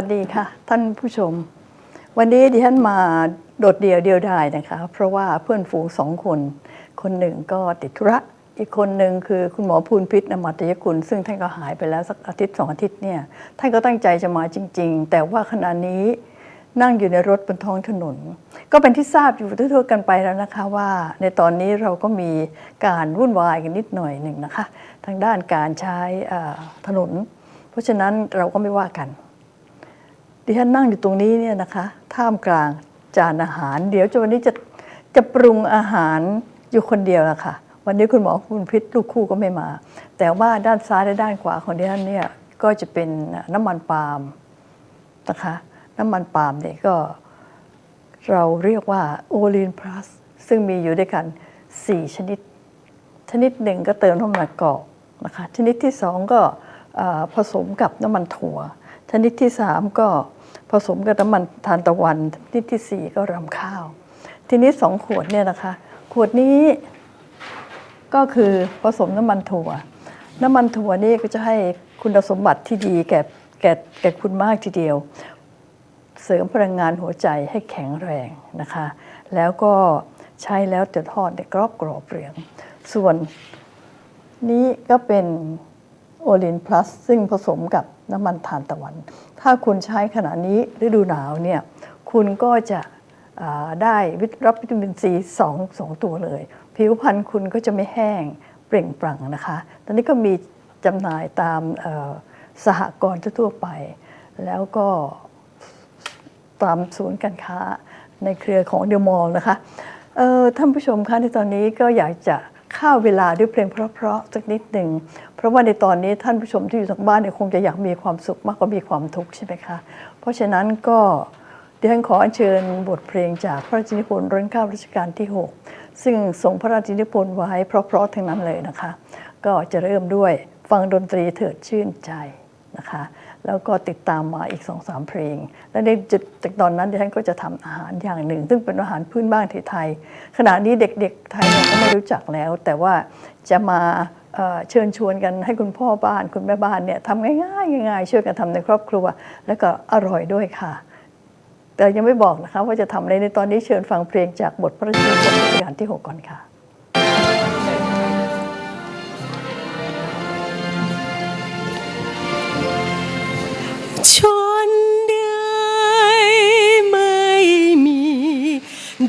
วัสดีค่ะ ท่านผู้ชม วันนี้ดิฉันมาโดดเดี่ยวเดียวดายนะคะ เพราะว่าเพื่อนฝูงสองคน คนหนึ่งก็ติดธุระอีกคนหนึ่งคือคุณหมอภูลพิษนมัตยกุล ซึ่งท่านก็หายไปแล้วสักอาทิตย์สองอาทิตย์เนี่ยท่านก็ตั้งใจจะมาจริง ๆ แต่ว่าขณะนี้นั่งอยู่ในรถบนท้องถนน ก็เป็นที่ทราบอยู่ทั่วๆกันไปแล้วนะคะว่า ในตอนนี้เราก็มีการวุ่นวายกันนิดหน่อยหนึ่งนะคะ ทางด้านการใช้ถนน เพราะฉะนั้นเราก็ไม่ว่ากัน ดิฉันนั่งอยู่ตรงนี้เนี่ยนะคะ ท่ามกลางจานอาหาร เดี๋ยวจะวันนี้จะจะปรุงอาหารอยู่คนเดียวละค่ะ วันนี้คุณหมอคุณพิษลูกคู่ก็ไม่มา แต่ว่าด้านซ้ายและด้านขวาของดิฉันเนี่ยก็จะเป็นน้ำมันปาล์มนะคะน้ำมันปาล์มเนี่ยก็เราเรียกว่าโอลีนพลัสซึ่งมีอยู่ด้วยกัน 4 ชนิด ชนิดหนึ่งก็เติมน้ำมันกอกนะคะชนิดที่สองก็ผสมกับน้ำมันถั่ว ชนิดที่สามก็ผสมกับน้ำมันทานตะวันชนิดที่สี่ก็รำข้าว ทีนี้สองขวดเนี่ยนะคะ ขวดนี้ก็คือผสมน้ำมันถั่ว น้ำมันถั่วนี่ก็จะให้คุณสมบัติที่ดีแก่แก่แก่คุณมากทีเดียว เสริมพลังงานหัวใจให้แข็งแรงนะคะ แล้วก็ใช้แล้วจะทอดในกรอบกรอบเหลือง ส่วนนี้ก็เป็น โอลินพลัสซึ่งผสมกับน้ำมันทานตะวัน ถ้าคุณใช้ขณะนี้ฤดูหนาวเนี่ยคุณก็จะได้วิตรับวิตามินซีสองสองตัวเลย ผิวพรรณคุณก็จะไม่แห้งเปล่งปลั่งนะคะ ตอนนี้ก็มีจำหน่ายตามสหกรณ์ทั่วไป แล้วก็ตามศูนย์การค้าในเครือของเดลมอลนะคะเออท่านผู้ชมคะในตอนนี้ก็อยากจะ ฆ่าเวลาด้วยเพลงเพราะๆสักนิดหนึ่ง เพราะว่าในตอนนี้ท่านผู้ชมที่อยู่ทางบ้านเนี่ยคงจะอยากมีความสุขมากกว่ามีความทุกข์ใช่ไหมคะ เพราะฉะนั้นก็ดิฉันขออัญเชิญบทเพลงจากพระราชนิพนธ์รัชกาลรัชกาลที่ 6 ซึ่งทรงพระราชนิพนธ์ไว้เพราะๆทั้งนั้นเลยนะคะ ก็จะเริ่มด้วยฟังดนตรีเถิดชื่นใจนะคะ แล้วก็ติดตามมาอีกสองสามเพลง และในจุดจากตอนนั้นดิฉันก็จะทำอาหารอย่างหนึ่ง ซึ่งเป็นอาหารพื้นบ้านไทยๆขณะนี้เด็กๆไทยเนี่ยก็ไม่รู้จักแล้ว แต่ว่าจะมาเชิญชวนกันให้คุณพ่อบ้านคุณแม่บ้านเนี่ยทำง่ายๆง่ายๆช่วยกันทำในครอบครัว แล้วก็อร่อยด้วยค่ะ แต่ยังไม่บอกนะคะว่าจะทำอะไรในตอนนี้เชิญฟังเพลงจากบทพระราชนิพนธ์รัชกาลที่ 6 ก่อนค่ะ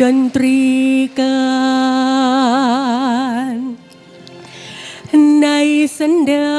ดนตรีการในสันดา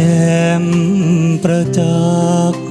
แจมประจักษ์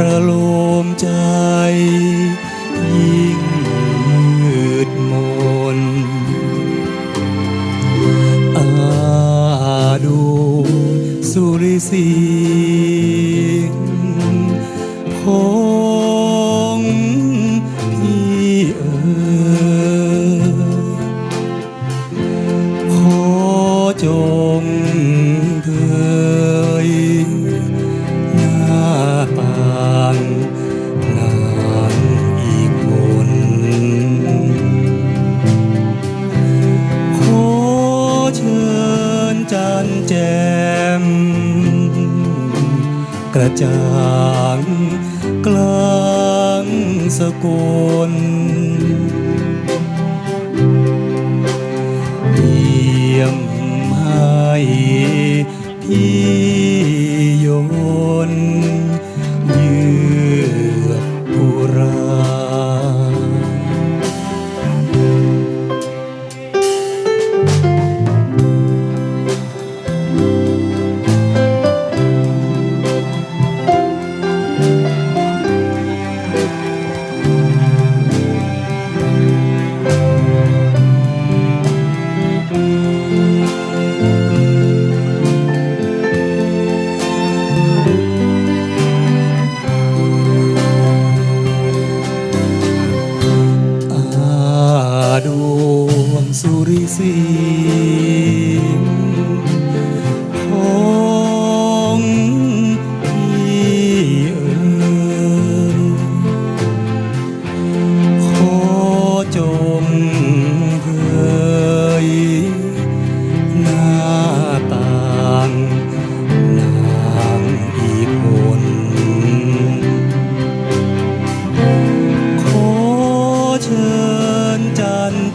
ระโลมใจ ยิ่งมืดมนอาดูสุริสี แจ่มกระจ่างกลางสกุลเยี่ยมให้พี่ยน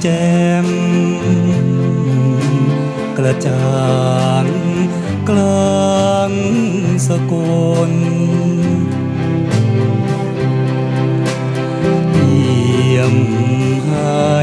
แจมกระจางกลางสกุลเยี่ยมให้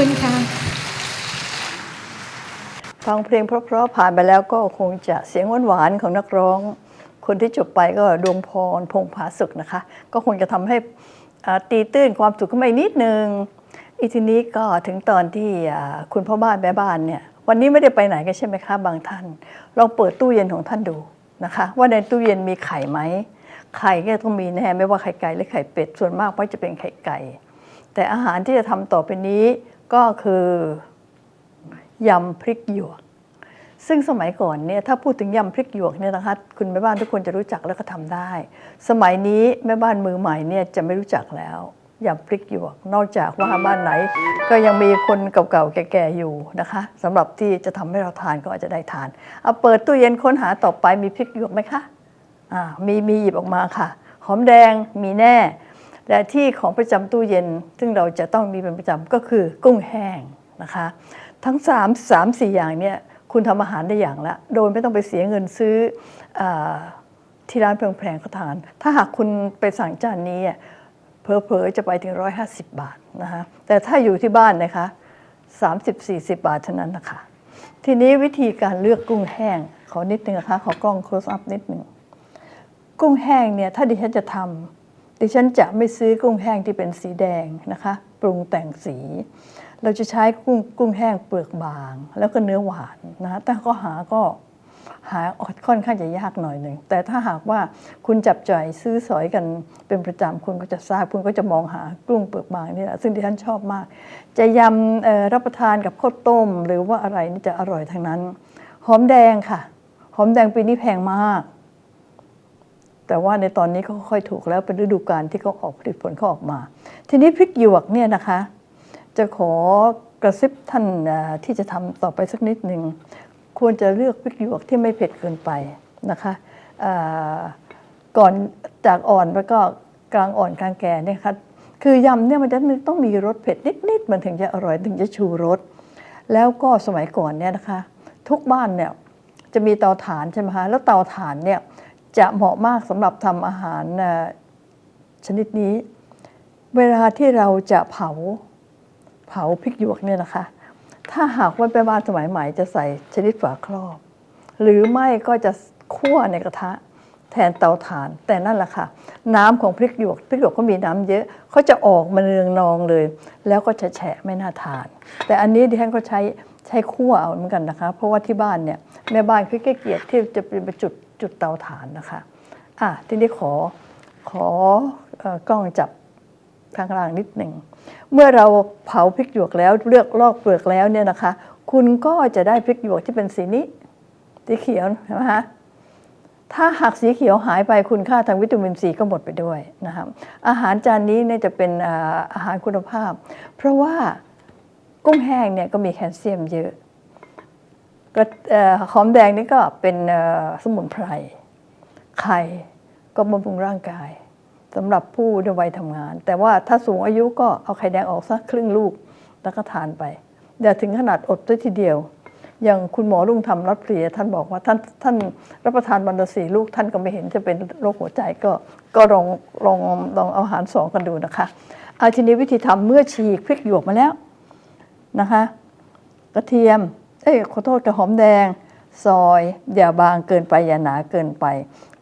คุณค่ะฟังเพลงเพราะๆผ่านไปแล้วก็คงจะเสียงหวานๆของนักร้อง คนที่จบไปก็ดวงพรพงผาสุกนะคะ ก็คงจะทำให้ตีตื้นความสุขขึ้นมานิดนึงอีกทีนี้ก็ถึงตอนที่คุณพ่อบ้านแม่บ้านเนี่ย วันนี้ไม่ได้ไปไหนกันใช่ไหมคะบางท่านลองเปิดตู้เย็นของท่านดูนะคะ ว่าในตู้เย็นมีไข่ไหมไข่ก็ต้องมีแน่ไม่ว่าไข่ไก่หรือไข่เป็ดส่วนมากก็จะเป็นไข่ไก่ แต่อาหารที่จะทำต่อไปนี้ก็คือยำพริกหยวก ซึ่งสมัยก่อนเนี่ยถ้าพูดถึงยำพริกหยวกเนี่ยนะคะคุณแม่บ้านทุกคนจะรู้จักแล้วก็ทำได้ สมัยนี้แม่บ้านมือใหม่เนี่ยจะไม่รู้จักแล้ว ยำพริกหยวก นอกจากว่าบ้านไหน ก็ยังมีคนเก่าๆแก่ๆอยู่นะคะสำหรับที่จะทำให้เราทานก็อาจจะได้ทานเอาเปิดตู้เย็นค้นหาต่อไปมีพริกหยวกไหมคะอ่ามีมีหยิบออกมาค่ะ หอมแดงมีแน่และที่ของประจำตู้เย็น ซึ่งเราจะต้องมีเป็นประจำก็คือกุ้งแห้งนะคะ ทั้ง3 3 4อย่างเนี่ยคุณทำอาหารได้อย่างละ โดยไม่ต้องไปเสียเงินซื้ออที่ร้านแพงๆเขาทาน ถ้าหากคุณไปสั่งจานนี้ อะเพอๆจะไปถึง 150 บาทนะคะแต่ถ้าอยู่ที่บ้านนะคะ 30-40 บาทเท่านั้นนะคะทีนี้วิธีการเลือกกุ้งแห้ง ขอนิดนึงนะคะ ขอกล้อง close up นิดนึงกุ้งแห้งเนี่ยถ้าดิฉันจะทำดิฉันจะไม่ซื้อกุ้งแห้งที่เป็นสีแดงนะคะ ปรุงแต่งสี เราจะใช้กุ้งกุ้งแห้งเปลือกบาง แล้วก็เนื้อหวานนะแต่ก็หาก็ หาค่อนข้างจะยากหน่อยหนึ่ง แต่ถ้าหากว่าคุณจับจ่ายซื้อสอยกันเป็นประจำคุณก็จะทราบคุณก็จะมองหากุ้งเปลือกบางนี่แหละซึ่งดิฉันชอบมาก จะยำรับประทานกับข้าวต้ม หรือว่าอะไรนี่จะอร่อยทั้งนั้น หอมแดงค่ะ หอมแดงปีนี้แพงมาก แต่ว่าในตอนนี้ก็ค่อยถูกแล้วเป็นฤดูกาลที่เขาออกผลิตผลเขาออกมา ทีนี้พริกหยวกเนี่ยนะคะ จะขอกระซิบท่านที่จะทำต่อไปสักนิดหนึ่ง ควรจะเลือกพริกหยวกที่ไม่เผ็ดเกินไปนะคะก่อนจากอ่อนแล้วก็กลางอ่อนกลางแก่เนี่ยค่ะคือยำเนี่ยมันจะต้องมีรสเผ็ดนิดๆมันถึงจะอร่อยถึงจะชูรส แล้วก็สมัยก่อนเนี่ยนะคะ ทุกบ้านเนี่ยจะมีเตาถ่านใช่ไหมคะแล้วเตาถ่านเนี่ยจะเหมาะมากสำหรับทำอาหารชนิดนี้ เวลาที่เราจะเผาเผาพริกหยวกเนี่ยนะคะ ถ้าหากว่าเป็นบ้านสมัยใหม่จะใส่ชนิดฝาครอบ หรือไม่ก็จะคั่วในกระทะ แทนเตาถ่าน แต่นั่นแหละค่ะ น้ำของพริกหยวกพริกหยวกก็มีน้ำเยอะเขาจะออกมาเนืองนองเลย แล้วก็จะแฉะไม่น่าทาน แต่อันนี้ดิฉันก็ใช้ใช้คั่วเอาเหมือนกันนะคะ เพราะว่าที่บ้านเนี่ยแม่บ้านคือเกลียดที่จะเป็นจุดจุดเตาถ่านนะคะอะทีนี้ขอขอเอ่อกล้องจับข้างล่างนิดหนึ่ง เมื่อเราเผาพริกหยวกแล้วเลือกลอกเปลือกแล้วเนี่ยนะคะ คุณก็จะได้พริกหยวกที่เป็นสีนี้สีเขียวใช่ไหมคะถ้าหากสีเขียวหายไปคุณค่าทางวิตามินซีก็หมดไปด้วยนะครับอาหารจานนี้เนี่ยจะเป็นอาหารคุณภาพ เพราะว่ากุ้งแห้งเนี่ยก็มีแคลเซียมเยอะก็หอมแดงนี่ก็เป็นสมุนไพรไข่ก็บำรุงร่างกาย สำหรับผู้ในวัยทำงาน แต่ว่าถ้าสูงอายุก็เอาไข่แดงออกสักครึ่งลูกแล้วก็ทานไปอย่าถึงขนาดอดด้วยทีเดียว อย่างคุณหมอลุงทำรัดเพลียท่านบอกว่าท่านท่านรับประทานวันละสี่ลูกท่านก็ไม่เห็นจะเป็นโรคหัวใจก็ก็ลองลองลองเอาอาหารสองกันดูนะคะเอาทีนี้วิธีทำเมื่อฉีกพริกหยวกมาแล้วนะคะ กระเทียมเอ้ยขอโทษกระหอมแดง ซอยอย่าบางเกินไปอย่าหนาเกินไป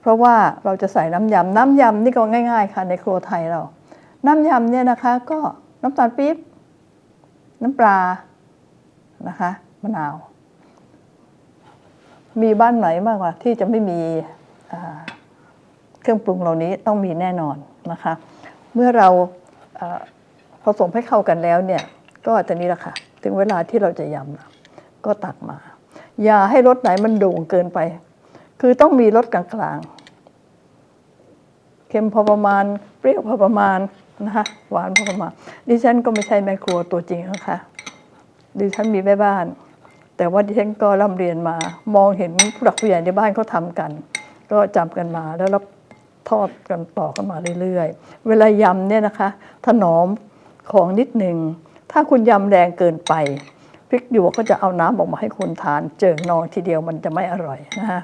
เพราะว่าเราจะใส่น้ำยำน้ำยำนี่ก็ง่าย ๆ ค่ะในครัวไทยเรา น้ำยำเนี่ยนะคะก็น้ำตาลปี๊บน้ำปลานะคะมะนาว มีบ้านไหนมากกว่าที่จะไม่มีเครื่องปรุงเหล่านี้ต้องมีแน่นอนนะคะ เมื่อเราเอ่อผสมให้เข้ากันแล้วเนี่ย ก็ตอนนี้ละค่ะ ถึงเวลาที่เราจะยำก็ตักมา อย่าให้รสไหนมันโด่งเกินไป คือต้องมีรสกลางๆเค็มพอประมาณ เปรี้ยวพอประมาณนะคะหวานพอประมาณดิฉันก็ไม่ใช่แม่ครัวตัวจริงนะคะดิฉันมีแม่บ้าน แต่ว่าดิฉันก็ร่ำเรียนมา มองเห็นผู้หลักผู้ใหญ่ในบ้านเขาทำกัน ก็จำกันมาแล้วรับทอดกันต่อกันมาเรื่อยๆ เวลายำเนี่ยนะคะ ถนอมของนิดหนึ่ง ถ้าคุณยำแรงเกินไป พริกหยวกก็จะเอาน้ำออกมาให้คนทาน เจิงนองทีเดียวมันจะไม่อร่อยนะคะ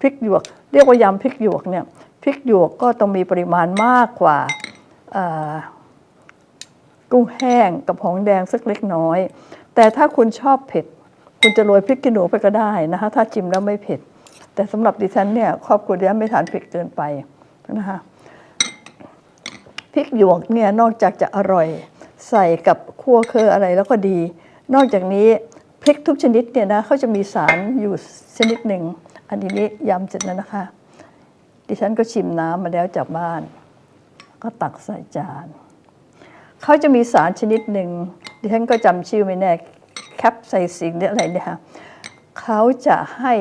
พริกหยวก เรียกว่ายำพริกหยวกเนี่ยพริกหยวกก็ต้องมีปริมาณมากกว่ากุ้งแห้งกับหอมแดงสักเล็กน้อย แต่ถ้าคุณชอบเผ็ด คุณจะโรยพริกขี้หนูไปก็ได้นะคะถ้าชิมแล้วไม่เผ็ด แต่สำหรับดิฉันเนี่ยครอบครัวดิฉันไม่ทานเผ็ดเกินไปนะคะพริกหยวกเนี่ยนอกจากจะอร่อย ใส่กับคั่วเคออะไรแล้วก็ดี นอกจากนี้พริกทุกชนิดเนี่ยนะเขาจะมีสารอยู่ชนิดหนึ่ง อันนี้ยำเสร็จแล้วนะคะ ดิฉันก็ชิมน้ำมาแล้วจากบ้าน ก็ตักใส่จานเขาจะมีสารชนิดหนึ่ง ดิฉันก็จำชื่อไม่แน่แคปไซซิงหรืออะไรเนี่ยค่ะเขาจะให้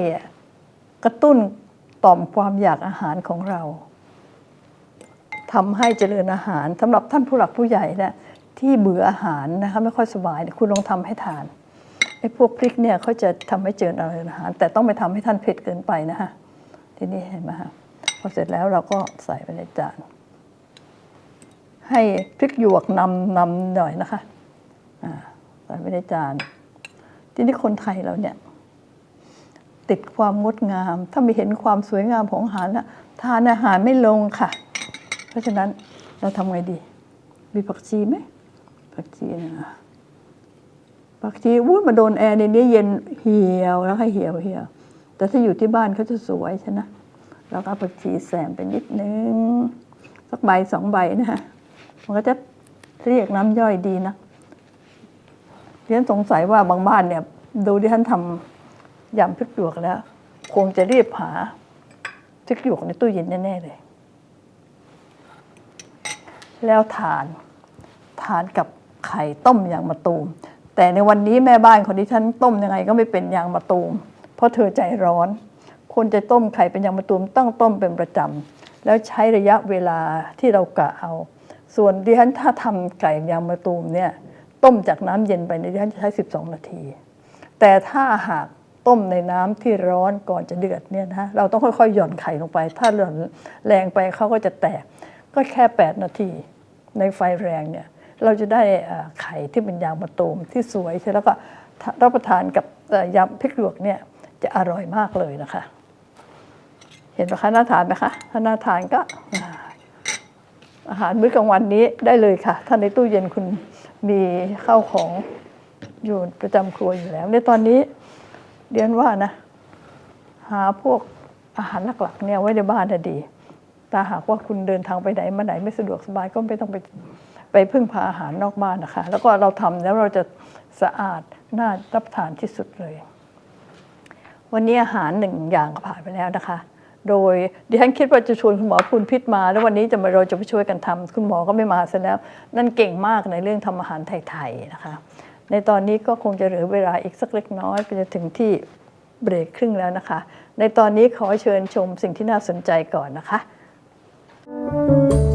กระตุ้นต่อมความอยากอาหารของเราทำให้เจริญอาหารสำหรับท่านผู้หลักผู้ใหญ่เนี่ย ที่เบื่ออาหารนะคะไม่ค่อยสบายคุณลองทำให้ทานไอ้พวกพริกเนี่ยเขาจะทำให้เจริญอาหาร แต่ต้องไม่ทำให้ท่านเผ็ดเกินไปนะคะทีนี้เห็นไหมคะพอเสร็จแล้วเราก็ใส่ไปในจานให้พริกหยวกนำนำหน่อยนะคะใส่ไว้ในจาน ทีนี้คนไทยเราเนี่ย ติดความงดงาม ถ้าไม่เห็นความสวยงามของอาหารแล้วทานอาหารไม่ลงค่ะ เพราะฉะนั้นเราทำไงดี มีผักชีไหม ผักชีนะผักชีอุ้ยมาโดนแอร์ในนี้เย็นเหี่ยวแล้วให้เหี่ยวเหี่ยว แต่ถ้าอยู่ที่บ้านเขาจะสวยใช่ไหมแล้วก็เอาผักชีแซมไปนิดนึงสักใบสองใบนะฮะมันก็จะเรียกน้ำย่อยดีนะดิฉันสงสัยว่าบางบ้านเนี่ย ดูที่ท่านทำยำพริกหยวกแล้ว คงจะรีบหาพริกหยวกในตู้เย็นแน่ๆเลย แล้วทานทานกับ ไข่ต้มยางมะตูม แต่ในวันนี้แม่บ้านคนที่ฉันต้มยังไงก็ไม่เป็นยางมะตูม เพราะเธอใจร้อน คนจะต้มไข่เป็นยางมะตูมต้องต้มเป็นประจำแล้วใช้ระยะเวลาที่เรากะเอา ส่วนดิฉันถ้าทำไก่ยางมะตูมเนี่ยต้มจากน้ำเย็นไปเนี่ยดิฉันจะใช้ 12 นาที แต่ถ้าหากต้มในน้ำที่ร้อนก่อนจะเดือดเนี่ยนะเราต้องค่อยๆหย่อนไข่ลงไป ถ้าหย่อนแรงไปเขาก็จะแตก ก็แค่ 8 นาที ในไฟแรงเนี่ย เราจะได้ไข่ที่เป็นยางมะตูมที่สวยใช่แล้วก็รับประทานกับยำพริกหยวกเนี่ยจะอร่อยมากเลยนะคะ เห็นไหมคะน่าทานไหมคะถ้าน่าทานก็อาอาหารมื้อกลางวันนี้ได้เลยค่ะ ถ้าในตู้เย็นคุณมีข้าวของอยู่ประจำครัวอยู่แล้ว ในตอนนี้เรียนว่านะ หาพวกอาหารหลักๆเนี่ยไว้ในบ้านจะดี แต่หากว่าคุณเดินทางไปไหนมาไหนไม่สะดวกสบายก็ไม่ต้องไป ไปพึ่งพาอาหารนอกบ้านนะคะ แล้วก็เราทำแล้วเราจะสะอาดน่ารับประทานที่สุดเลย วันนี้อาหารหนึ่งอย่างก็ผ่านไปแล้วนะคะ โดยดิฉันคิดว่าจะชวนคุณหมอพูนพิษมา แล้ววันนี้จะมาเราจะไปช่วยกันทำคุณหมอก็ไม่มาซะแล้ว นั่นเก่งมากในเรื่องทำอาหารไทยๆนะคะ ในตอนนี้ก็คงจะเหลือเวลาอีกสักเล็กน้อยไปจนถึงที่เบรกครึ่งแล้วนะคะ ในตอนนี้ขอเชิญชมสิ่งที่น่าสนใจก่อนนะคะ「